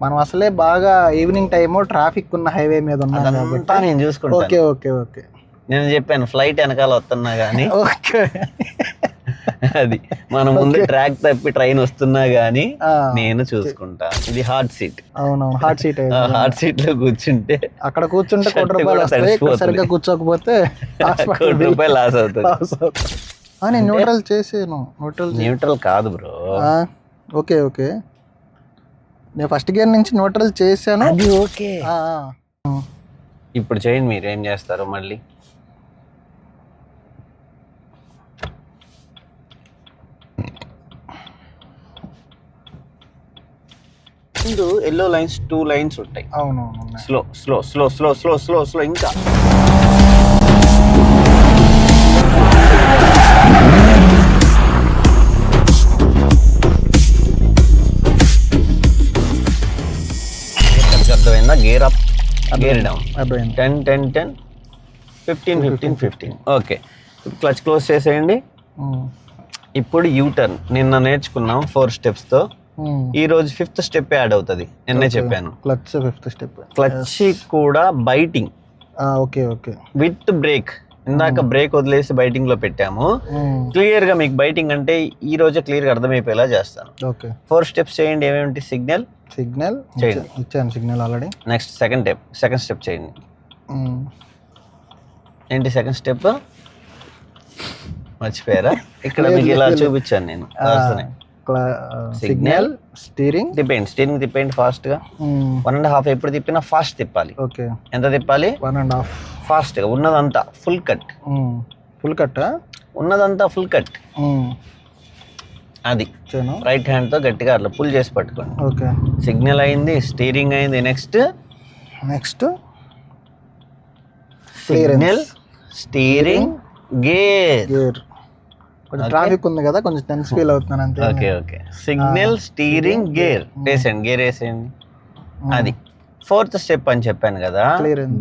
మనం అసలే బాగా ఈవినింగ్ టైం ట్రాఫిక్ ఉన్న హైవే మీద ఉన్నాం అదంతా కాబట్టి. నేను చూసుకుంటాను. Okay okay okay. నేను చెప్పాను ఫ్లైట్ వెనకాల వస్తున్నా గానీ. ఓకే. అది మన ముందు ట్రాక్ తప్పి ట్రైన్ వస్తున్నా గానీ నేను చూసుకుంటా. ఇది హార్ట్ సీట్. అవునవును హాట్ సీట్. హార్ట్ సీట్లో కూర్చుంటే అక్కడ కూర్చుంటే కోటి రూపాయలు. సరిగ్గా కూర్చోకపోతే కోటి రూపాయలు లాస్ అవుతుంది. నేను న్యూట్రల్ చేసాను న్యూట్రల్ న్యూట్రల్ కాదు బ్రో. Okay okay. నేను ఫస్ట్ గేర్ నుంచి న్యూట్రల్ చేశాను. అది ఓకే. ఇప్పుడు చేయండి మీరు ఏం చేస్తారు మళ్ళీ? ముందు ఎల్లో లైన్స్ టూ లైన్స్ ఉంటాయి. అవునవును. Slow slow slow slow slow slow slow ఇంకా. Gear up gear down ten ten ten fifteen fifteen fifteen okay clutch close చేసేయండి. ఉమ్, ఇప్పుడు యూ టర్న్ నిన్న నేర్చుకున్నాం ఫోర్ స్టెప్స్తో ఉమ్. ఈ రోజు ఫిఫ్త్ స్టెప్ యాడ్ అవుతుంది. నిన్నే చెప్పాను. క్లచ్ ఫిఫ్త్ స్టెప్ క్లచ్ కూడా biting okay okay with brake ఇందాక బ్రేక్ వదిలేసి బైటింగ్లో పెట్టాము. క్లియర్గా మీకు బైటింగ్ అంటే ఈ రోజే క్లియర్గా అర్థమైపోయేలా చేస్తాను. ఓకే. ఫోర్ స్టెప్స్ చేయండి ఏమేమిటి? సిగ్నల్. సిగ్నల్. చేయండి. ఇచ్చాను signal already. Next second step second step చేయండి. ఏంటి సెకండ్ స్టెప్? మర్చిపోయారా? ఇక్కడ మీకు ఇలా చూపించాను నేను. Signal steering? తిప్పేయండి స్టీరింగ్ తిప్పేయండి ఫాస్ట్గా వన్ అండ్ హాఫ్ ఎప్పుడు తిప్పినా ఫాస్ట్ తిప్పాలి. ఓకే. ఎంత తిప్పాలి? వన్ అండ్ హాఫ్ ఫాస్ట్గా. ఉన్నదంతా ఫుల్ కట్ ఫుల్ కట్ ఉన్నదంతా ఫుల్ కట్ అది. ఇచ్చాను రైట్ హ్యాండ్తో గట్టిగా అట్లా పుల్ చేసి పట్టుకోండి. ఓకే. సిగ్నల్ అయింది స్టీరింగ్ అయింది. Next next signal steering gear gear కొంచెం ట్రాఫిక్ ఉంది కదా కొంచెం టెన్స్ ఫీల్ అవుతున్నాను అంతే. Okay okay signal steering gear వేసేయండి గేర్ వేసేయండి. అది. ఫోర్త్ స్టెప్ అని చెప్పాను కదా.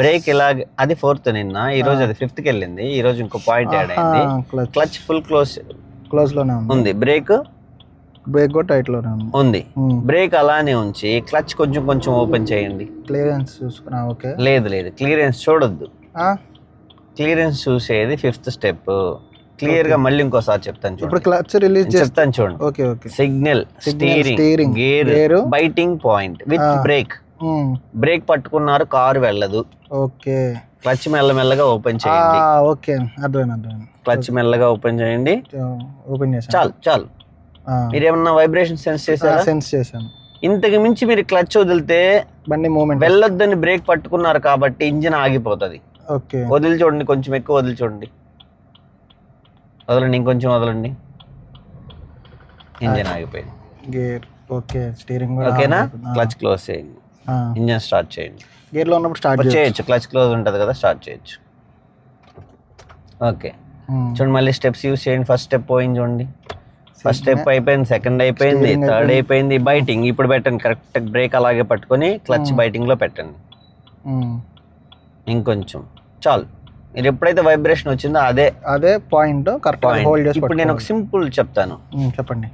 బ్రేక్ ఇలా అది ఫోర్త్ నిన్న ఈ రోజు అది ఫిఫ్త్కి వెళ్ళింది ఈ రోజు ఇంకో పాయింట్ యాడ్ అయింది. క్లచ్ ఫుల్ క్లోజ్ క్లోజ్లోనే ఉంది. ఉంది. బ్రేక్ బ్రేక్ కూడా టైట్లోనే ఉంది. ఉంది. బ్రేక్ అలానే ఉంచి క్లచ్ కొంచెం కొంచెం ఓపెన్ చేయండి. క్లియరెన్స్ చూసుకున్నా ఓకే లేదు లేదు. క్లియరెన్స్ చూడొద్దు. క్లియరెన్స్ చూసేది ఫిఫ్త్ స్టెప్ క్లియర్గా మళ్ళీ ఇంకోసారి చెప్తాను ఇప్పుడు చూడండి. క్లచ్ రిలీజ్ చెప్తాను చూడండి. Okay okay signal steering gear biting point with Ah. Brake brake పట్టుకున్నారు కారు వెళ్ళదు. ఓకే క్లచ్ మెల్లమెల్లగా ఓపెన్ చేయండి. ఓకే అర్థమైంది అర్థమైంది. క్లచ్ మెల్లగా ఓపెన్ చేయండి. ఓపెన్ చేశాను. చాలు చాలు. మీరు ఏమన్నా వైబ్రేషన్ సెన్స్ చేశారా? సెన్స్ చేశాను. ఇంతకు మించి మీరు క్లచ్ వదిలితే బండి మూమెంట్ వెళ్ళొద్దని బ్రేక్ పట్టుకున్నారు కాబట్టి ఇంజిన్ ఆగిపోతుంది. ఓకే వదిలి చూడండి కొంచెం ఎక్కువ వదిలి చూడండి. వదలండి ఇంకొంచెం వదలండి. ఇంజిన్ ఆగిపోయింది. గేర్ ఓకే స్టీరింగ్ కూడా ఓకేనా? క్లచ్ క్లోజ్ చేయండి. ఇంజిన్ స్టార్ట్ చేయండి. గేర్లో ఉన్నప్పుడు స్టార్ట్ చేయొచ్చు. క్లచ్ క్లోజ్ ఉంటుంది కదా స్టార్ట్ చేయొచ్చు. ఓకే. చూడండి మళ్ళీ స్టెప్స్ యూస్ చేయండి. ఫస్ట్ స్టెప్ పోయింది చూడండి. ఫస్ట్ స్టెప్ అయిపోయింది సెకండ్ అయిపోయింది థర్డ్ అయిపోయింది. బైటింగ్. ఇప్పుడు పెట్టండి కరెక్ట్ బ్రేక్ అలాగే పట్టుకొని క్లచ్ బైటింగ్లో పెట్టండి. ఇంకొంచెం. చాలు. మీరు ఎప్పుడైతే వైబ్రేషన్ వచ్చిందో అదే అదే పాయింట్ కరెక్ట్ హోల్డ్ చేసి ఇప్పుడు నేను ఒక సింపుల్ చెప్తాను. చెప్పండి.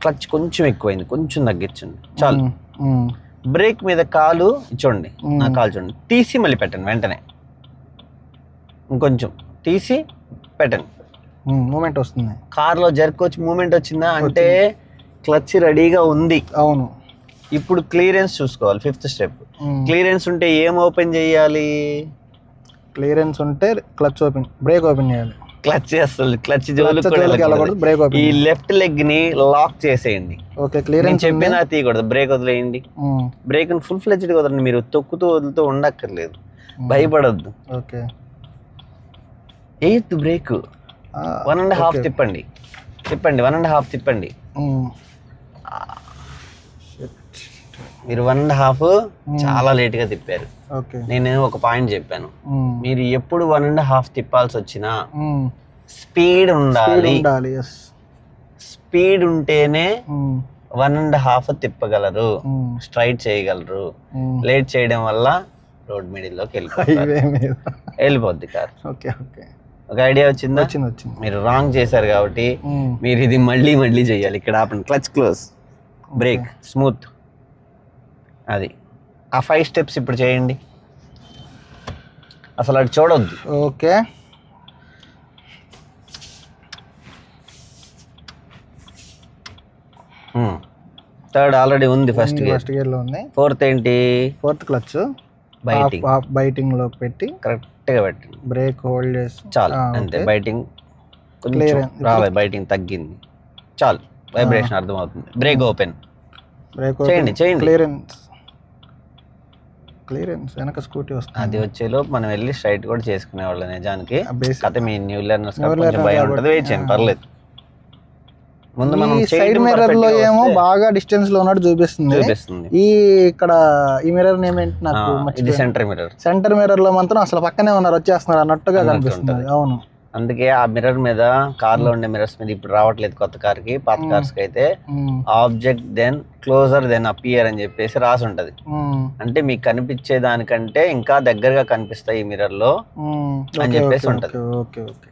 క్లచ్ కొంచెం ఎక్కువైంది కొంచెం తగ్గించండి. చాలు. బ్రేక్ మీద కాలు చూడండి. నా కాలు చూడండి. తీసి మళ్ళీ పెట్టండి వెంటనే. ఇంకొంచెం. తీసి పెట్టండి. మూమెంట్ వస్తుంది. కార్లో జర్క్ వచ్చి మూమెంట్ వచ్చిందా. అంటే క్లచ్ రెడీగా ఉంది. అవును. ఇప్పుడు క్లియరెన్స్ చూసుకోవాలి ఫిఫ్త్ స్టెప్. క్లియరెన్స్ ఉంటే ఏం ఓపెన్ చేయాలి? క్లియరెన్స్ ఉంటే క్లచ్ ఓపెన్ బ్రేక్ ఓపెన్ చేయాలి. క్లచ్ అసలు క్లచ్ జోలికి. బ్రేక్ ఈ ఓపెన్ లెఫ్ట్ లెగ్ని లాక్ చేసేయండి. ఓకే క్లియరెన్స్ చెప్పినా తీయకూడదు బ్రేక్ వదిలేయండి. బ్రేక్ ఫుల్ ఫ్లెజ్డ్ వదలండి మీరు తొక్కుతూ వదులుతూ ఉండక్కర్లేదు. భయపడొద్దు. Okay. Eighth brake one and half తిప్పండి. తిప్పండి వన్ అండ్ హాఫ్ తిప్పండి. మీరు వన్ అండ్ హాఫ్ చాలా లేట్గా తిప్పారు. ఓకే నేను ఒక పాయింట్ చెప్పాను. మీరు ఎప్పుడు వన్ అండ్ హాఫ్ తిప్పాల్సి వచ్చినా స్పీడ్ ఉండాలి. ఉండాలి స్పీడ్ ఉంటేనే వన్ అండ్ హాఫ్ తిప్పగలరు. స్ట్రైట్ చేయగలరు. లేట్ చేయడం వల్ల రోడ్ మిడిల్లోకి మీద. వెళ్ళిపోద్ది కార్. ఓకే ఓకే ఒక ఐడియా వచ్చిందా? మీరు రాంగ్ చేశారు కాబట్టి మీరు ఇది మళ్ళీ మళ్ళీ చేయాలి. ఇక్కడ ఆపండి. క్లచ్ క్లోజ్ బ్రేక్ స్మూత్ అది. ఆ ఫైవ్ స్టెప్స్ ఇప్పుడు చేయండి. అసలు అది చూడొద్దు. ఓకే. థర్డ్ ఆల్రెడీ ఉంది ఫస్ట్ గేర్ ఫస్ట్ గేర్లో ఉంది. ఫోర్త్ ఏంటి? ఫోర్త్ క్లచ్ బైటింగ్ బైటింగ్లో పెట్టి కరెక్ట్గా పెట్టండి. బ్రేక్ హోల్డ్ చేసి. చాలు అంతే. బైటింగ్ కొంచెం Clear. రావాలి. బైటింగ్ తగ్గింది. చాలు వైబ్రేషన్ అర్థమవుతుంది. బ్రేక్ ఓపెన్ బ్రేక్ చేయండి, చేయండి. క్లియరెన్స్ క్లియరెన్స్ వెనక స్కూటీ వస్తుంది. అది వచ్చేలోపు మనం వెళ్ళి స్ట్రైట్ కూడా చేసుకునేవాళ్ళం నిజానికి. బేసిక్ కథ మీ న్యూ లెర్నర్స్ భయం ఉంటుంది ఆ. పర్లేదు. ముందు మనం సైడ్ మిర్రర్లో ఏమో బాగా డిస్టెన్స్లో ఉన్నట్టు చూపిస్తుంది. ఈ ఇక్కడ ఈ మిర్రర్ నేమ్ ఏంటి నాకు సెంటర్ మిర్రర్ సెంటర్ మిర్రర్లో మాత్రం అసలు పక్కనే ఉన్నారు వచ్చేస్తున్నారు అన్నట్టుగా అన్నట్టు కనిపిస్తుంది. అవును. అందుకే ఆ మిర్రర్ మీద కార్లో ఉండే మిర్రర్స్ మీద ఇప్పుడు రావట్లేదు కొత్త కార్కి పాత మ్మ్. కార్స్కి అయితే ఉమ్, object then closer then appear అని చెప్పేసి రాసి ఉంటది. అంటే మీకు కనిపించే దానికంటే ఇంకా దగ్గరగా కనిపిస్తాయి ఈ మిర్రర్లో అని చెప్పేసి ఉంటది. ఓకే, ఓకే ఓకే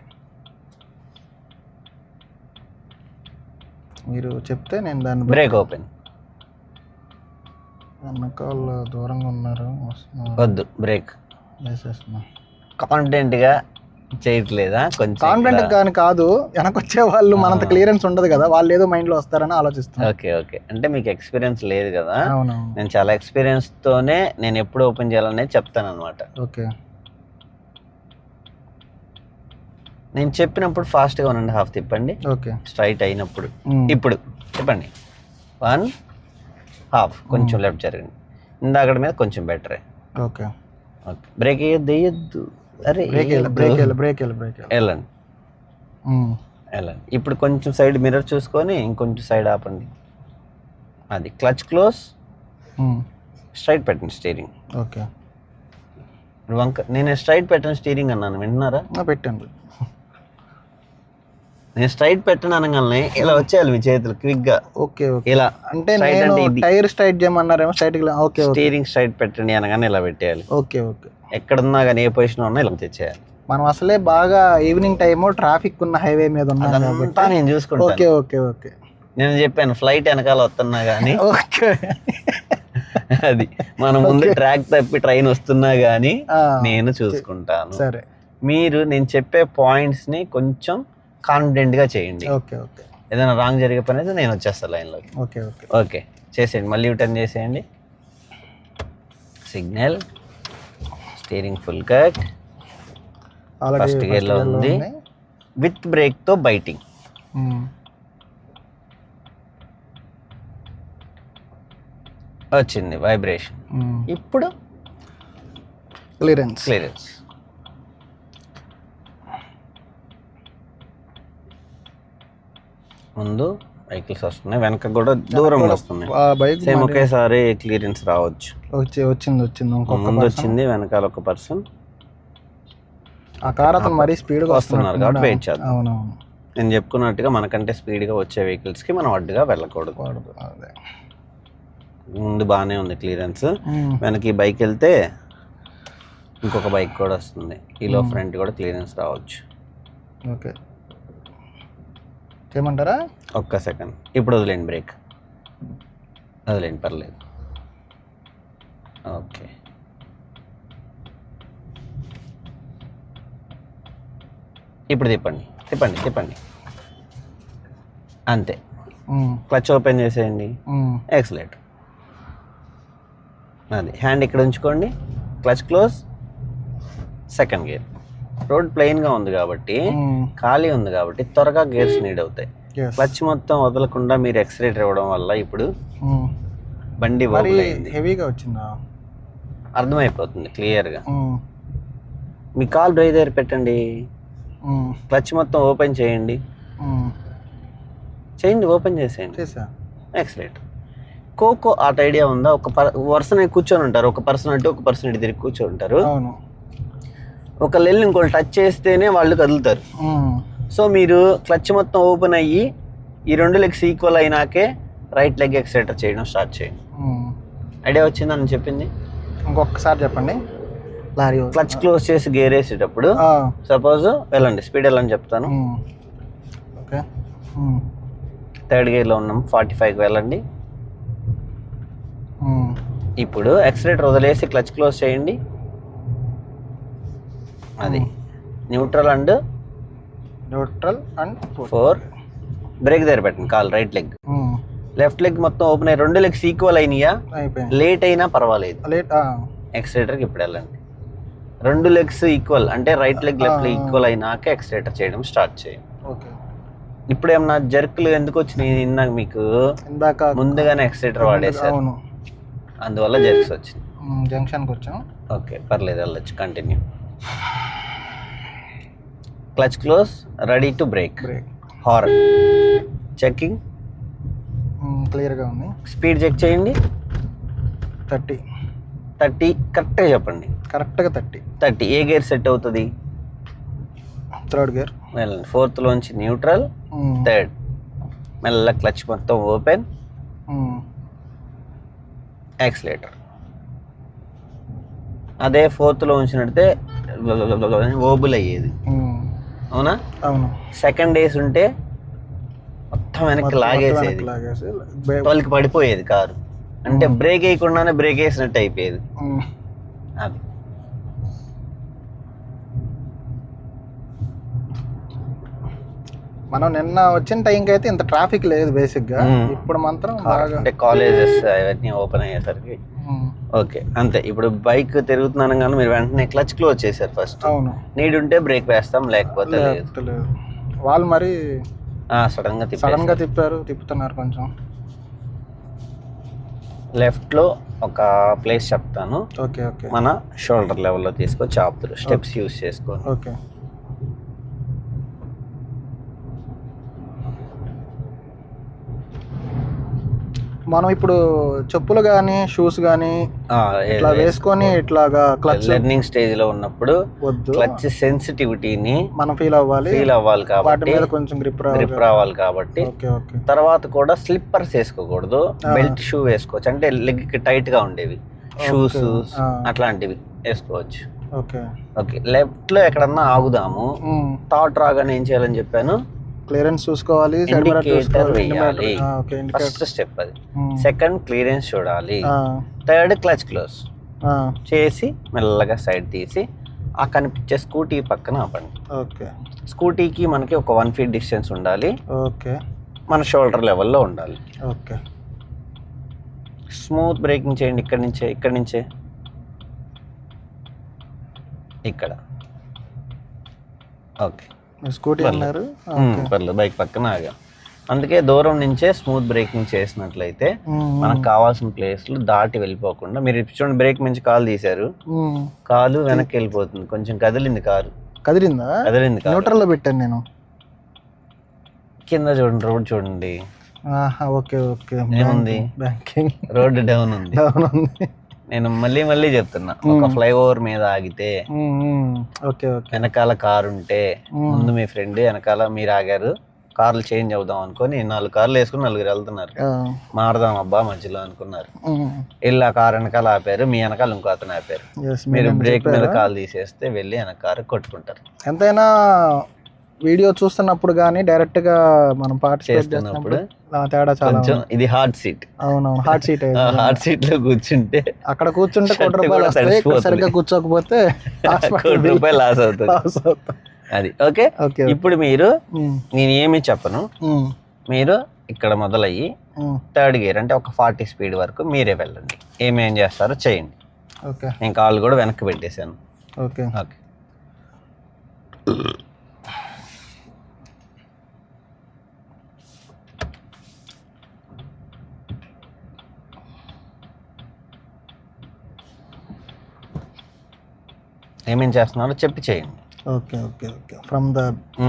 మీరు చెప్తే నేను దాన్ని బ్రేక్ ఓపెన్ వెనకాల దూరంగా ఉన్నారు. వద్దు బ్రేక్ వేసేస్తున్నా. కాన్ఫిడెంట్గా చేయట్లేదా? కొంచెం కాన్ఫిడెంట్ కానీ కాదు. వెనకొచ్చే వాళ్ళు మనంత. క్లియరెన్స్ ఉండదు కదా. వాళ్ళు ఏదో మైండ్లో వస్తారని ఆలోచిస్తున్నారు. Okay okay. అంటే మీకు ఎక్స్పీరియన్స్ లేదు కదా? నేను చాలా ఎక్స్పీరియన్స్ తోనే నేను ఎప్పుడు ఓపెన్ చేయాలనేది చెప్తాను అనమాట ఓకే. నేను చెప్పినప్పుడు ఫాస్ట్గా వన్ అండ్ హాఫ్ తిప్పండి. ఓకే. స్ట్రైట్ అయినప్పుడు. ఇప్పుడు చెప్పండి. వన్ హాఫ్ కొంచెం లెఫ్ట్ జరగండి ఇందాకడ మీద కొంచెం బెటరే ఓకే. ఓకే. బ్రేక్ వేయద్దు వేయద్దు అరే బ్రేక్ బ్రేక్ బ్రేక్ వెళ్ళి బ్రేక్ వెళ్ళి వెళ్ళండి వెళ్ళండి ఇప్పుడు కొంచెం సైడ్ మిర్రర్ చూసుకొని ఇంకొంచెం సైడ్ ఆపండి. అది క్లచ్ క్లోజ్ స్ట్రైట్ పెట్టండి స్టీరింగ్ ఓకే వంక నేను స్ట్రైట్ పెట్టను స్టీరింగ్ అన్నాను వింటున్నారా? పెట్టండి. నేను స్ట్రైట్ పెట్టను అనగానే ఇలా వచ్చేయాలి మీ చేతులు క్విక్గా. Okay okay. ఇలా అంటే నేను. Tyre straight చేయమన్నారేమో straight okay okay. Steering straight పెట్టండి అనగానే ఇలా పెట్టేయాలి. Okay okay. ఎక్కడున్నా కానీ ఏ పొజిషన్ ఉన్నా ఇలా తెచ్చేయాలి. మనం అసలే బాగా ఈవినింగ్ టైం ట్రాఫిక్ ఉన్న హైవే మీద ఉన్నాం కాబట్టి. నేను ఓకే చూసుకుంటాను. ఓకే ఓకే నేను చెప్పాను ఫ్లైట్ వెనకాల వస్తున్నా కానీ ఓకే. అది మన ముందు. ట్రాక్ తప్పి ట్రైన్ వస్తున్నా కానీ నేను చూసుకుంటాను. సరే. మీరు నేను చెప్పే పాయింట్స్ని కొంచెం కాన్ఫిడెంట్గా చేయండి. Okay okay. ఏదైనా రాంగ్ జరిగే పని అయితే నేను వచ్చేస్తాను లైన్లోకి. Okay okay. ఓకే చేసేయండి. మళ్ళీ రిటర్న్ చేసేయండి. Signal. Steering full cut. Already First gear లో ఉంది. విత్ బ్రేక్తో బైటింగ్. వచ్చింది వైబ్రేషన్. ఇప్పుడు క్లియరెన్స్. క్లియరెన్స్. ముందు వెహికల్స్ వస్తున్నాయి. వెనక కూడా దూరం వస్తున్నాయి. బైక్ సేమ్ ఒకేసారి క్లియరెన్స్ రావచ్చు. వచ్చి వచ్చింది వచ్చింది ఇంకొక ముందు person. వచ్చింది వెనకాల ఒక పర్సన్ ఆ కార్ అతను మరీ స్పీడ్గా వస్తున్నారు కాబట్టి వెయిట్ చేద్దాం. అవునవును. నేను చెప్పుకున్నట్టుగా మనకంటే స్పీడ్గా వచ్చే వెహికల్స్కి మనం అడ్డుగా వెళ్ళకూడదు. వాడు- అదే. ముందు బాగానే ఉంది క్లియరెన్స్. ఉమ్, వెనక్కి ఈ బైక్ వెళ్తే ఇంకొక బైక్ కూడా వస్తుంది. ఈలో. ఫ్రంట్ కూడా క్లియరెన్స్ రావచ్చు. ఓకే. చేయమంటారా ఒక్క సెకండ్. ఇప్పుడు వదిలేండి బ్రేక్. వదిలేండి పర్లేదు. ఓకే. ఇప్పుడు తిప్పండి తిప్పండి తిప్పండి. అంతే. క్లచ్ ఓపెన్ చేసేయండి. ఎక్సలెంట్ అది. హ్యాండ్ ఇక్కడ ఉంచుకోండి. Clutch close. Second gear. Road ప్లెయిన్గా ఉంది కాబట్టి ఖాళీ ఉంది కాబట్టి త్వరగా గేర్స్ నీడ్ అవుతాయి. క్లచ్ మొత్తం వదలకుండా మీరు ఎక్సలేటర్ ఇవ్వడం వల్ల ఇప్పుడు బండి హెవీగా వచ్చిందా? అర్థమైపోతుంది క్లియర్గా మీ కాల్ డ్రై దగ్గర పెట్టండి. క్లచ్ మొత్తం ఓపెన్ చేయండి. చేయండి ఓపెన్ చేసేయండి. చేసా. ఎక్సలెంట్ కోకో ఆట ఐడియా ఉందా? ఒక పర్ పర్సన్ కూర్చొని ఉంటారు. ఒక పర్సన్ అటు ఒక పర్సన్ ఇటు తిరిగి కూర్చొని ఉంటారు. అవును ఒక లెల్ ఇంకోటి టచ్ చేస్తేనే వాళ్ళు కదులుతారు. సో మీరు క్లచ్ మొత్తం ఓపెన్ అయ్యి ఈ రెండు లెగ్స్ ఈక్వల్ అయినాకే రైట్ లెగ్ ఎక్సలేటర్ చేయడం స్టార్ట్ చేయండి. ఐడియా వచ్చిందని చెప్పింది? ఇంకొకసారి చెప్పండి. లారీ క్లచ్ క్లోజ్ చేసి గేర్ వేసేటప్పుడు సపోజ్ వెళ్ళండి స్పీడ్ వెళ్ళని చెప్తాను. ఓకే. థర్డ్ గేర్లో ఉన్నాం ఫార్టీ ఫైవ్కి వెళ్ళండి. ఇప్పుడు ఎక్సలేటర్ వదిలేసి క్లచ్ క్లోజ్ చేయండి. అది. Neutral and neutral and four brake దగ్గర పెట్టండి call right leg left leg మొత్తం ఓపెన్ అయ్యి రెండు లెగ్స్ ఈక్వల్ అయినాయా? లేట్ అయినా పర్వాలేదు. లేట్ ఎక్సలేటర్కి ఇప్పుడు వెళ్ళండి. రెండు లెగ్స్ ఈక్వల్ అంటే right leg left leg. Equal అయినాక ఎక్సలేటర్ చేయడం స్టార్ట్ చేయండి. ఓకే. ఇప్పుడు ఏమన్నా జర్కులు ఎందుకు వచ్చినాయి ఇందాక మీకు? ఇందాక ముందుగానే ఎక్సలేటర్ వాడేశారు. అందువల్ల జర్క్స్ వచ్చింది జంక్షన్కి వచ్చాం. ఓకే పర్లేదు వెళ్ళొచ్చు continue clutch close ready to brake. Brake. Horn. Checking క్లియర్గా ఉంది. స్పీడ్ చెక్ చేయండి. థర్టీ. థర్టీ కరెక్ట్గా చెప్పండి. కరెక్ట్గా థర్టీ. థర్టీ ఏ గేర్ సెట్ అవుతుంది? Third gear. వెళ్ళండి ఫోర్త్లోంచి న్యూట్రల్ థర్డ్. మెల్ల క్లచ్ మొత్తం ఓపెన్. యాక్సిలేటర్. అదే ఫోర్త్లో ఉంచినట్టే ఓబుల్ అయ్యేది అవునా? అవును. సెకండ్ డేస్ ఉంటే మొత్తం వెనక్కి లాగేసేది. వాళ్ళకి పడిపోయేది కారు. అంటే బ్రేక్ వేయకుండానే బ్రేక్ వేసినట్టు అయిపోయేది. అది. మనం నిన్న వచ్చిన టైంకి అయితే ఇంత ట్రాఫిక్ లేదు బేసిక్గా. ఉమ్. ఇప్పుడు మాత్రం బాగా అంటే కాలేజెస్ అవన్నీ ఓపెన్ అయ్యేసరికి. ఓకే అంతే. ఇప్పుడు బైక్ తిరుగుతున్నాను కానీ మీరు వెంటనే క్లచ్ క్లోజ్ చేశారు ఫస్ట్ అవును. నీడ్ ఉంటే బ్రేక్ వేస్తాం లేకపోతే వాళ్ళు మరి సడన్గా సడన్ తిప్పేసి గా తిప్పారు తిప్పుతున్నారు కొంచెం. లెఫ్ట్లో ఒక ప్లేస్ చెప్తాను. Okay okay. మన షోల్డర్ లెవెల్లో తీసుకొచ్చి ఆపుతారు స్టెప్స్ యూస్ చేసుకోండి. ఓకే. మనం ఇప్పుడు చెప్పులు కానీ షూస్ కానీ ఇట్లా వేసుకొని ఇట్లాగా క్లచ్ లెర్నింగ్ స్టేజ్లో ఉన్నప్పుడు వద్దు. క్లచ్ సెన్సిటివిటీని మనం ఫీల్ అవ్వాలి. ఫీల్ అవ్వాలి కాబట్టి మీద కొంచెం గ్రిప్ గ్రిప్ రావాలి కాబట్టి తర్వాత కూడా స్లిప్పర్స్ వేసుకోకూడదు. బెల్ట్ షూ వేసుకోవచ్చు. అంటే లెగ్కి టైట్గా ఉండేవి. షూస్. అట్లాంటివి వేసుకోవచ్చు. ఓకే. ఓకే లెఫ్ట్లో ఎక్కడన్నా ఆగుదాము. థాట్ రాగానే ఏం చేయాలని చెప్పాను? క్లియరెన్స్ చూసుకోవాలి వేయాలి. ఫస్ట్ స్టెప్ అది. సెకండ్ క్లియరెన్స్ చూడాలి. థర్డ్ క్లచ్ క్లోజ్ చేసి మెల్లగా సైడ్ తీసి ఆ కనిపించే స్కూటీ పక్కన ఆపండి. ఓకే స్కూటీకి మనకి ఒక వన్ ఫీట్ డిస్టెన్స్ ఉండాలి. ఓకే మన షోల్డర్ లెవెల్లో ఉండాలి. ఓకే స్మూత్ బ్రేకింగ్ చేయండి ఇక్కడి నుంచే ఇక్కడి నుంచే. ఇక్కడ. ఓకే స్కూటీ పర్లేదు. అన్నారు. ఉమ్, పర్లేదు. బైక్ పక్కన ఆగా. అందుకే దూరం నుంచే స్మూత్ బ్రేకింగ్ చేసినట్లయితే మనకు కావాల్సిన ప్లేస్లు దాటి వెళ్ళిపోకుండా మీరు ఇప్పుడు చూడండి బ్రేక్ నుంచి కాలు తీశారు. కాలు వెనక్కి వెళ్ళిపోతుంది. కొంచెం కదిలింది కారు కదిలిందా? కదిలింది న్యూట్రల్లో పెట్టాను నేను. కింద చూడండి రోడ్ చూడండి. ఆహా, ఓకే ఓకే. ఏముంది? బ్యాంకింగ్. రోడ్ డౌన్ ఉంది. డౌన్ ఉంది. నేను మళ్ళీ మళ్ళీ చెప్తున్నా. ఒక. ఫ్లైఓవర్ మీద ఆగితే ఓకే ఓకే. వెనకాల కారు ఉంటే ముందు మీ ఫ్రెండ్ వెనకాల మీరు ఆగారు కార్లు చేంజ్ అవుదాం అనుకొని నాలుగు కార్లు వేసుకుని నలుగురు వెళ్తున్నారు. మారదాం అబ్బా మధ్యలో అనుకున్నారు. వెళ్ళి ఆ కారు వెనకాల ఆపారు మీ వెనకాల ఇంకో అతను ఆపారు. మీరు బ్రేక్ మీద? కాలు తీసేస్తే వెళ్ళి వెనక కారు కొట్టుకుంటారు. ఎంతైనా వీడియో చూస్తున్నప్పుడు కానీ డైరెక్ట్గా మనం పార్టిసిపేట్ చేస్తున్నప్పుడు తేడా చాలా. ఇది హార్డ్ సీట్ అవునవును హార్ట్ సీట్ హార్డ్ సీట్లో కూర్చుంటే అక్కడ కూర్చుంటే కోటి రూపాయలు వస్తాయి. సరిగ్గా కూర్చోకపోతే కోటి రూపాయలు లాస్ అవుతుంది. అది ఓకే? ఓకే ఇప్పుడు మీరు నేను ఏమి చెప్పను? మీరు ఇక్కడ మొదలయ్యి థర్డ్ గేర్ అంటే ఒక ఫార్టీ స్పీడ్ వరకు మీరే వెళ్ళండి. ఏమేం చేస్తారో చేయండి. ఓకే. నేను కాళ్ళు కూడా వెనక్కి పెట్టేశాను. ఓకే. ఓకే. ఏమేం చేస్తున్నారో చెప్పి చేయండి. Okay okay okay. From the.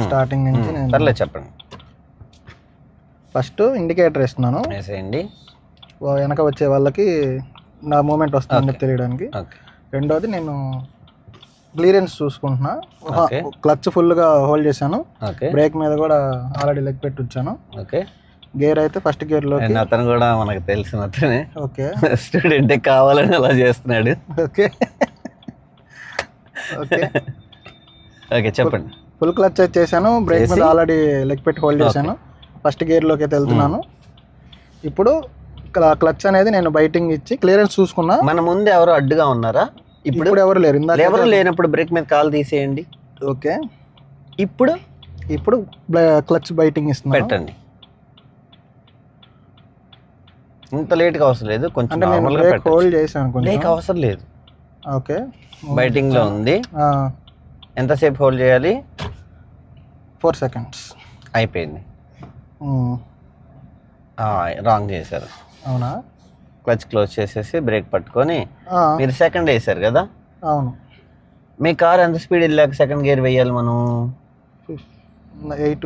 Starting నుంచి నేను పర్లేదు చెప్పండి. ఫస్ట్ ఇండికేటర్ వేస్తున్నాను. వేసేయండి. వెనక వచ్చే వాళ్ళకి నా మూమెంట్ వస్తుందని. తెలియడానికి. రెండోది నేను క్లియరెన్స్ చూసుకుంటున్నా. క్లచ్ ఫుల్గా హోల్డ్ చేశాను. ఓకే. బ్రేక్ మీద కూడా ఆల్రెడీ లెగ్ పెట్టి వచ్చాను ఓకే. గేర్ అయితే ఫస్ట్ గేర్లోకి అండ్ అతను కూడా మనకు తెలిసిన అతనే ఓకే స్టూడెంట్ కావాలని అలా చేస్తున్నాడు. ఓకే. ఓకే. ఓకే చెప్పండి. ఫుల్ క్లచ్ చేశాను బ్రేక్ మీద? ఆల్రెడీ లెగ్ పెట్టి హోల్డ్ చేశాను. ఫస్ట్ గేర్లోకి అయితే వెళ్తున్నాను. ఇప్పుడు క్లచ్ అనేది నేను బైటింగ్ ఇచ్చి క్లియరెన్స్ చూసుకున్నా. మన ముందు ఎవరు అడ్డుగా ఉన్నారా? ఇప్పుడు ఎవరు లేరు. ఎవరు లేనప్పుడు బ్రేక్ మీద కాలు తీసేయండి. ఓకే. ఇప్పుడు? ఇప్పుడు క్లచ్ బైటింగ్ ఇస్తున్నా పెట్టండి. ఇంత లేట్గా అవసరం లేదు. కొంచెం హోల్డ్ చేశాను బ్రేక్ అవసరం లేదు. ఓకే. బైటింగ్లో ఉంది. ఎంతసేపు హోల్డ్ చేయాలి? Four seconds. అయిపోయింది. రాంగ్ చేశారు. అవునా? క్లచ్ క్లోజ్ చేసేసి బ్రేక్ పట్టుకొని మీరు సెకండ్ వేసారు కదా? అవును. మీ కార్ ఎంత స్పీడ్ వెళ్ళాక సెకండ్ గేర్ వేయాలి మనం? ఎయిట్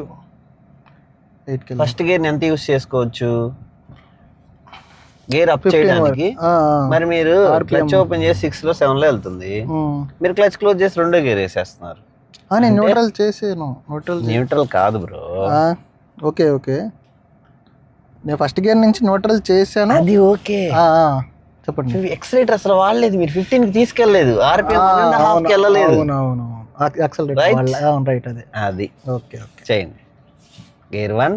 ఎయిట్కి ఫస్ట్ గేర్ ఎంత యూస్ చేసుకోవచ్చు? గేర్ అప్ చేయడానికి మరి మీరు. క్లచ్ ఓపెన్ చేసి సిక్స్లో సెవెన్లో వెళ్తుంది. మీరు క్లచ్ క్లోజ్ చేసి రెండో గేర్ వేసేస్తున్నారు. నేను న్యూట్రల్ చేసాను. న్యూట్రల్ న్యూట్రల్ కాదు బ్రో. Okay okay. నేను ఫస్ట్ గేర్ నుంచి న్యూట్రల్ చేశాను. అది ఓకే. చెప్పండి. ఎక్సలేటర్ అసలు వాడలేదు మీరు. ఫిఫ్టీన్కి తీసుకెళ్ళలేదు. ఆర్పిఎం వెళ్ళలేదు? అవును రైట్ అదే. అది. Okay okay. చేయండి. Gear one.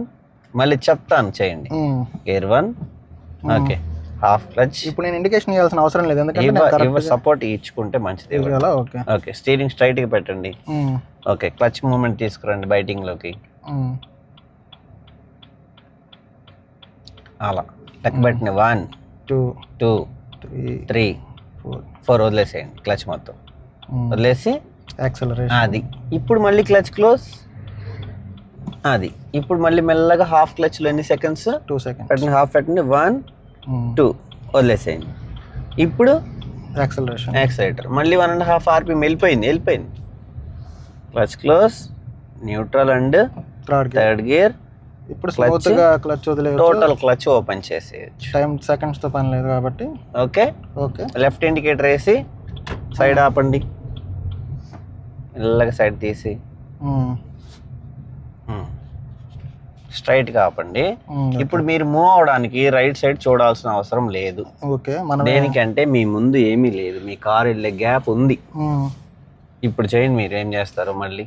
మళ్ళీ చెప్తాను చేయండి. Gear one. Okay half clutch ఇప్పుడు నేను ఇండికేషన్ ఇవ్వాల్సిన అవసరం లేదు ఎందుకంటే సపోర్ట్ ఇచ్చుకుంటే మంచిది? ఓకే ఓకే స్టీరింగ్ స్ట్రైట్గా పెట్టండి. ఓకే క్లచ్ మూమెంట్ తీసుకురండి బైటింగ్లోకి ఉమ్, అలా లెక్క పెట్టండి one two two three four four వదిలేసేయండి క్లచ్ మొత్తం. వదిలేసి యాక్సలరేషన్ అది. ఇప్పుడు మళ్ళీ క్లచ్ క్లోజ్ అది. ఇప్పుడు మళ్ళీ మెల్లగా హాఫ్ క్లచ్లో ఎన్ని సెకండ్స్ టూ సెకండ్ పెట్టండి హాఫ్ పెట్టండి. వన్ టూ వదిలేసేయండి. ఇప్పుడు యాక్సలరేషన్ యాక్సిలేటర్ మళ్ళీ వన్ అండ్ హాఫ్ ఆర్పిఎం వెళ్ళిపోయింది వెళ్ళిపోయింది. Clutch close neutral and third gear third gear ఇప్పుడు clutch, స్మూత్గా క్లచ్ వదిలేయచ్చు. టోటల్ క్లచ్ ఓపెన్ చేసేయచ్చు. టైం సెకండ్స్తో పని లేదు కాబట్టి. ఓకే ఓకే లెఫ్ట్ ఇండికేటర్ వేసి సైడ్ ఆపండి. మెల్లగా సైడ్ తీసి. ఆపండి. ఉమ్, ఇప్పుడు మీరు మూవ్ అవడానికి రైట్ సైడ్ చూడాల్సిన అవసరం లేదు. ఓకే మనం దేనికంటే మీ ముందు ఏమీ లేదు. మీ కార్ వెళ్ళే గ్యాప్ ఉంది. ఇప్పుడు చేయండి మీరు ఏం చేస్తారు మళ్ళీ?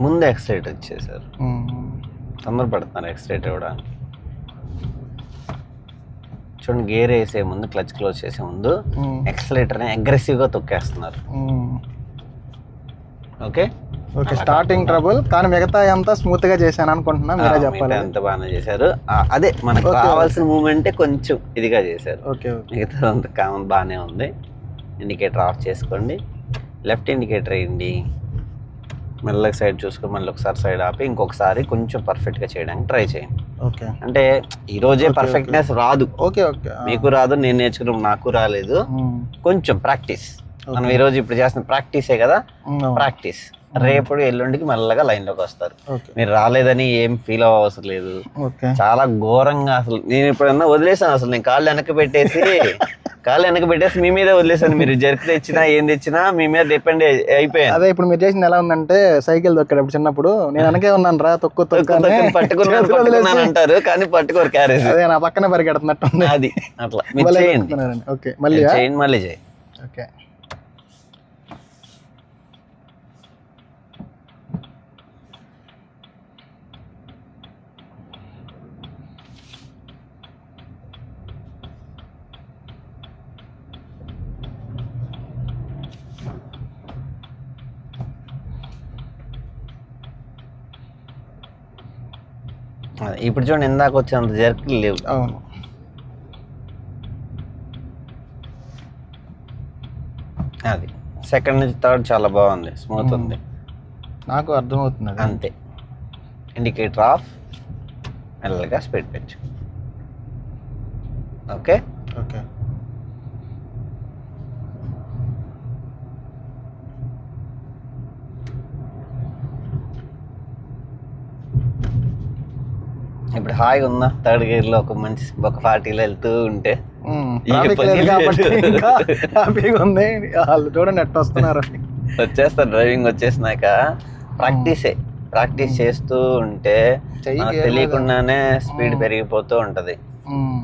ముందు ఎక్సైట్ వచ్చేసారు ఉమ్, తొందరపడుతున్నారు ఎక్సైట్ కూడా చూడండి గేర్ వేసే ముందు క్లచ్ క్లోజ్ చేసే ముందు ఎక్సలేటర్ని అగ్రెసివ్గా తొక్కేస్తున్నారు. ఓకే? ఓకే స్టార్టింగ్ ట్రబుల్ కానీ మిగతా అంతా స్మూత్గా చేశాను అనుకుంటున్నా మీరే చెప్పాలి. ఎంత బాగానే చేశారు. అదే మనకు కావాల్సిన మూమెంటే కొంచెం ఇదిగా చేశారు. Okay okay. మిగతా అంత కామన్ బాగానే ఉంది. ఇండికేటర్ ఆఫ్ చేసుకోండి. లెఫ్ట్ ఇండికేటర్ వేయండి. మెల్లగా సైడ్ చూసుకొని మళ్ళీ ఒకసారి సైడ్ ఆపి ఇంకొకసారి కొంచెం పర్ఫెక్ట్గా చేయడానికి ట్రై చేయండి. ఓకే. అంటే ఈ రోజే పర్ఫెక్ట్నెస్ రాదు. Okay okay. మీకు రాదు నేను నేర్చుకున్న నాకు రాలేదు. కొంచెం ప్రాక్టీస్ మనం. ఈ రోజు ఇప్పుడు చేస్తున్న ప్రాక్టీసే కదా. ప్రాక్టీస్ రేపు ఎల్లుండికి మెల్లగా లైన్లోకి వస్తారు. ఓకే. మీరు రాలేదని ఏం ఫీల్ అవ్వవసరం లేదు. చాలా ఘోరంగా అసలు నేను ఎప్పుడన్నా వదిలేసాను అసలు. నేను కాళ్ళు వెనక్కి పెట్టేసి కాళ్ళు వెనక్కి పెట్టేసి మీ మీదే వదిలేసాను మీరు జర్క్ తెచ్చినా ఏం తెచ్చినా మీ మీద డిపెండ్ అయిపోయాను. అదే ఇప్పుడు మీరు చేసింది ఎలా ఉందంటే సైకిల్ తొక్కేటప్పుడు చిన్నప్పుడు. నేను వెనకే ఉన్నాను రా తొక్కు పట్టుకున్నాను అంటారు కానీ పట్టుకోరు క్యారేజ్. అదే నా పక్కనే పరిగెడుతున్నట్టు ఉంది. అది అట్లా. ఓకే మళ్ళీ చేయండి. మళ్ళీ చేయండి ఓకే. ఇప్పుడు చూడండి ఇందాక వచ్చినంత జర్కులు లేవు. అవును. అది. సెకండ్ నుంచి థర్డ్ చాలా బాగుంది. స్మూత్ ఉంది. నాకు అర్థమవుతుంది. అంతే. ఇండికేటర్ ఆఫ్ మెల్లగా స్పీడ్ పెంచు ఓకే ఓకే ఇప్పుడు హాయిగా ఉందా థర్డ్ గేర్లో ఒక మంచి ఒక పార్టీలో వెళ్తూ ఉంటే హ్యాపీగా ఉంది. వాళ్ళు చూడండి ఎట్ట వస్తున్నారు. వచ్చేస్తా డ్రైవింగ్ వచ్చేసినాక ప్రాక్టీసే. ప్రాక్టీస్ చేస్తూ ఉంటే. తెలియకుండానే స్పీడ్ పెరిగిపోతూ ఉంటది.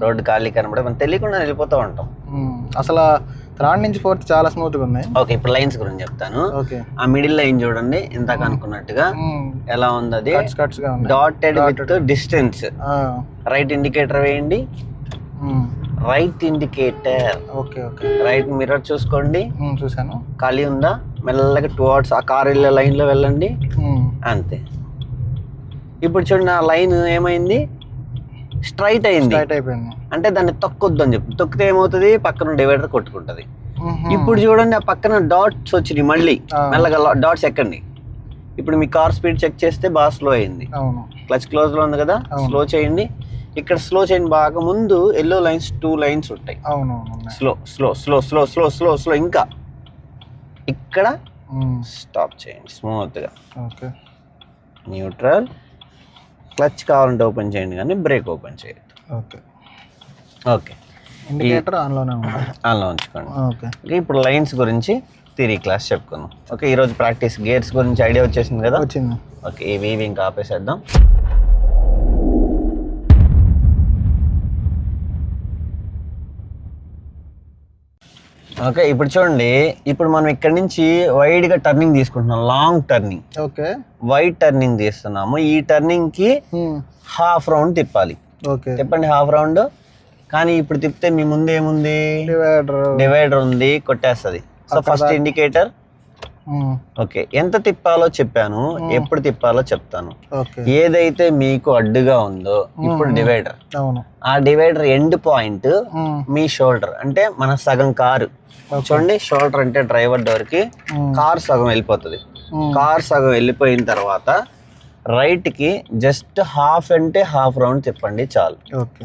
రోడ్డు ఖాళీ కనబడి మనం తెలియకుండా వెళ్ళిపోతూ ఉంటాం. అసలు థర్డ్ నుంచి ఫోర్త్ చాలా స్మూత్గా ఉన్నాయి ఓకే ఇప్పుడు లైన్స్ గురించి చెప్తాను. ఓకే. ఆ మిడిల్ లైన్ చూడండి ఇందాక అనుకున్నట్టుగా ఎలా ఉంది అది? కట్స్ కట్స్గా ఉన్నాయి డాటెడ్ విత్ డిస్టెన్స్ ఆ, రైట్ ఇండికేటర్ వేయండి. Right indicator okay okay. Right mirror చూసుకోండి. చూశాను. ఖాళీ ఉందా? మెల్లగా టూ అవర్స్ ఆ కార్ వెళ్ళే లైన్లో వెళ్ళండి. అంతే. ఇప్పుడు చూడండి ఆ లైన్ ఏమైంది? స్ట్రైట్ అయింది. అయిపోయింది. అంటే దాన్ని తొక్కొద్దు అని చెప్పి. తొక్కితే ఏమవుతుంది? పక్కన డివైడర్ కొట్టుకుంటది. ఇప్పుడు చూడండి ఆ పక్కన డాట్స్ వచ్చినాయి మళ్ళీ. మెల్లగా డాట్స్ ఎక్కండి. ఇప్పుడు మీ కార్ స్పీడ్ చెక్ చేస్తే బాగా స్లో అయింది. క్లచ్ క్లోజ్లో ఉంది కదా. స్లో చేయండి. ఇక్కడ స్లో చేయండి బాగా ముందు ఎల్లో లైన్స్ టూ లైన్స్ ఉంటాయి. Slow slow slow slow slow slow slow ఇంకా. ఇక్కడ స్టాప్ చేయండి స్మూత్గా ఓకే. న్యూట్రల్ క్లచ్ కావాలంటే ఓపెన్ చేయండి కానీ బ్రేక్ ఓపెన్ చేయొద్దు. ఓకే. ఓకే. ఇండికేటర్ ఆన్లోనే అలా ఉంచుకోండి. ఓకే. ఇప్పుడు లైన్స్ గురించి థిరీ క్లాస్ చెప్పుకుందాం. ఓకే ఈరోజు ప్రాక్టీస్ గేర్స్ గురించి ఐడియా వచ్చేసింది కదా? వచ్చింది. ఓకే ఈ వీవి ఇంకా ఆపేసేద్దాం. ఓకే ఇప్పుడు చూడండి. ఇప్పుడు మనం ఇక్కడ నుంచి వైడ్గా టర్నింగ్ తీసుకుంటున్నాం. Long turning okay. Wide turning తీస్తున్నాము ఈ టర్నింగ్కి హాఫ్ రౌండ్ తిప్పాలి. ఓకే. తిప్పండి హాఫ్ రౌండ్ కానీ ఇప్పుడు తిప్పితే మీ ముందు ఏముంది? డివైడర్ డివైడర్ ఉంది కొట్టేస్తుంది. So first indicator okay. ఎంత తిప్పాలో చెప్పాను. ఎప్పుడు తిప్పాలో చెప్తాను. ఏదైతే మీకు అడ్డుగా ఉందో ఇప్పుడు డివైడర్. ఆ డివైడర్ ఎండ్ పాయింట్ మీ షోల్డర్. అంటే మన సగం కారు. చూడండి షోల్డర్ అంటే డ్రైవర్ డోర్కి కార్ సగం వెళ్ళిపోతుంది. కార్ సగం వెళ్ళిపోయిన తర్వాత రైట్కి జస్ట్ హాఫ్ అంటే హాఫ్ రౌండ్ తిప్పండి చాలు.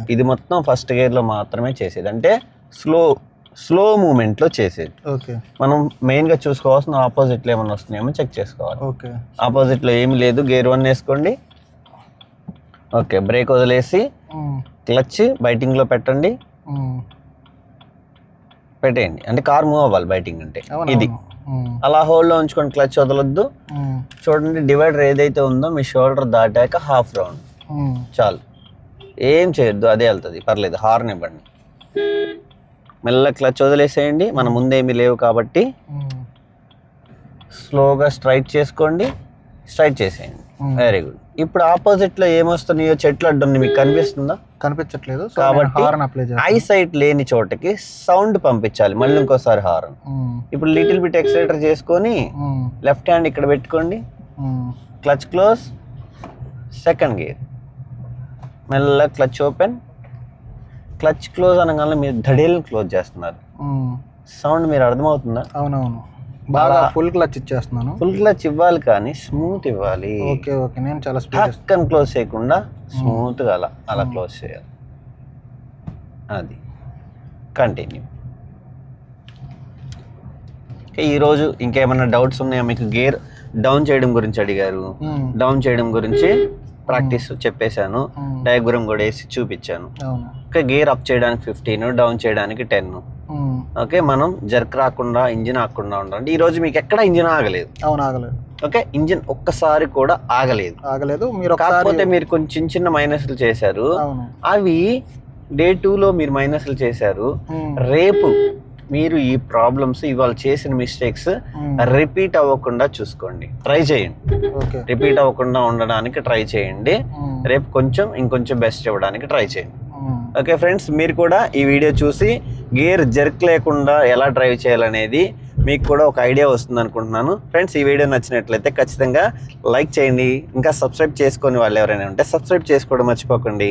ఇది మొత్తం ఫస్ట్ గేర్లో మాత్రమే చేసేది. అంటే స్లో స్లో మూమెంట్లో చేసేది. ఓకే. మనం మెయిన్గా చూసుకోవాల్సిన ఆపోజిట్లో ఏమైనా వస్తున్నాయేమో చెక్ చేసుకోవాలి. ఓకే. ఆపోజిట్లో ఏమీ లేదు గేర్ వన్ వేసుకోండి. ఓకే బ్రేక్ వదిలేసి క్లచ్ బైటింగ్లో పెట్టండి. పెట్టేయండి. అంటే కార్ మూవ్ అవ్వాలి బైటింగ్ అంటే. ఇది. అలా హోల్డ్లో ఉంచుకొని క్లచ్ వదలొద్దు. చూడండి డివైడర్ ఏదైతే ఉందో మీ షోల్డర్ దాటాక హాఫ్ రౌండ్ చాలు. ఏం చేయొద్దు అదే వెళ్తుంది. పర్లేదు హార్న్ ఇవ్వండి. మెల్ల క్లచ్ వదిలేసేయండి మన ముందేమీ లేవు కాబట్టి స్లోగా స్ట్రైట్ చేసుకోండి. స్ట్రైట్ చేసేయండి. వెరీ గుడ్ ఇప్పుడు ఆపోజిట్లో ఏమొస్తున్నాయో చెట్లు అడ్డున్నాయి. మీకు కనిపిస్తుందా? కనిపించట్లేదు. సో కాబట్టి ఐ సైట్ లేని చోటకి సౌండ్ పంపించాలి. మళ్ళీ ఇంకోసారి హార్న్. ఇప్పుడు లిటిల్ బిట్ ఎక్సలేటర్ చేసుకొని లెఫ్ట్ హ్యాండ్ ఇక్కడ పెట్టుకోండి. క్లచ్ క్లోజ్ సెకండ్ గేర్ మెల్ల క్లచ్ ఓపెన్ క్లచ్ క్లోజ్ అనగానే మీరు ధడేలను క్లోజ్ చేస్తున్నారు. సౌండ్ మీరు అర్థమవుతుందా? అవునవును. బాగా ఫుల్ క్లచ్ ఇచ్చేస్తున్నాను. ఫుల్ క్లచ్ ఇవ్వాలి కానీ స్మూత్ ఇవ్వాలి. Okay okay. నేను చాలా టక్కని క్లోజ్ చేయకుండా స్మూత్గా అలా అలా క్లోజ్ చేయాలి. అది. కంటిన్యూ. ఈరోజు ఇంకేమైనా డౌట్స్ ఉన్నాయా? మీకు గేర్ డౌన్ చేయడం గురించి అడిగారు. డౌన్ చేయడం గురించి ప్రాక్టీస్ చెప్పేశాను. డయాగ్రామ్ కూడా వేసి చూపించాను. ఓకే గేర్ అప్ చేయడానికి ఫిఫ్టీన్ డౌన్ చేయడానికి టెన్ ఓకే మనం జర్క్ రాకుండా ఇంజిన్ ఆగకుండా ఉండాలి ఈ రోజు మీకు ఎక్కడ ఇంజిన్ ఆగలేదు. అవును ఆగలేదు. ఓకే ఇంజిన్ ఒక్కసారి కూడా ఆగలేదు. ఆగలేదు మీరు కాకపోతే మీరు కొంచెం చిన్న చిన్న మైనస్లు చేశారు. అవి డే లో మీరు మైనస్లు చేశారు. రేపు మీరు ఈ ప్రాబ్లమ్స్ ఇవాళ చేసిన మిస్టేక్స్ రిపీట్ అవ్వకుండా చూసుకోండి. ట్రై చేయండి. ఓకే రిపీట్ అవ్వకుండా ఉండడానికి ట్రై చేయండి. ఉమ్, రేపు కొంచెం ఇంకొంచెం బెస్ట్ ఇవ్వడానికి ట్రై చేయండి. ఓకే ఫ్రెండ్స్ మీరు కూడా ఈ వీడియో చూసి గేర్ జర్క్ లేకుండా ఎలా డ్రైవ్ చేయాలనేది మీకు కూడా ఒక ఐడియా వస్తుంది అనుకుంటున్నాను. ఫ్రెండ్స్ ఈ వీడియో నచ్చినట్లయితే ఖచ్చితంగా లైక్ చేయండి. ఇంకా సబ్స్క్రైబ్ చేసుకొని వాళ్ళు ఎవరైనా ఉంటే సబ్స్క్రైబ్ చేసుకోవడం మర్చిపోకండి.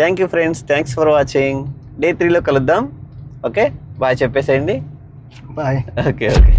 Thank you friends thanks for watching day త్రీలో కలుద్దాం. ఓకే బాయ్ చెప్పేసేయండి. Bye okay okay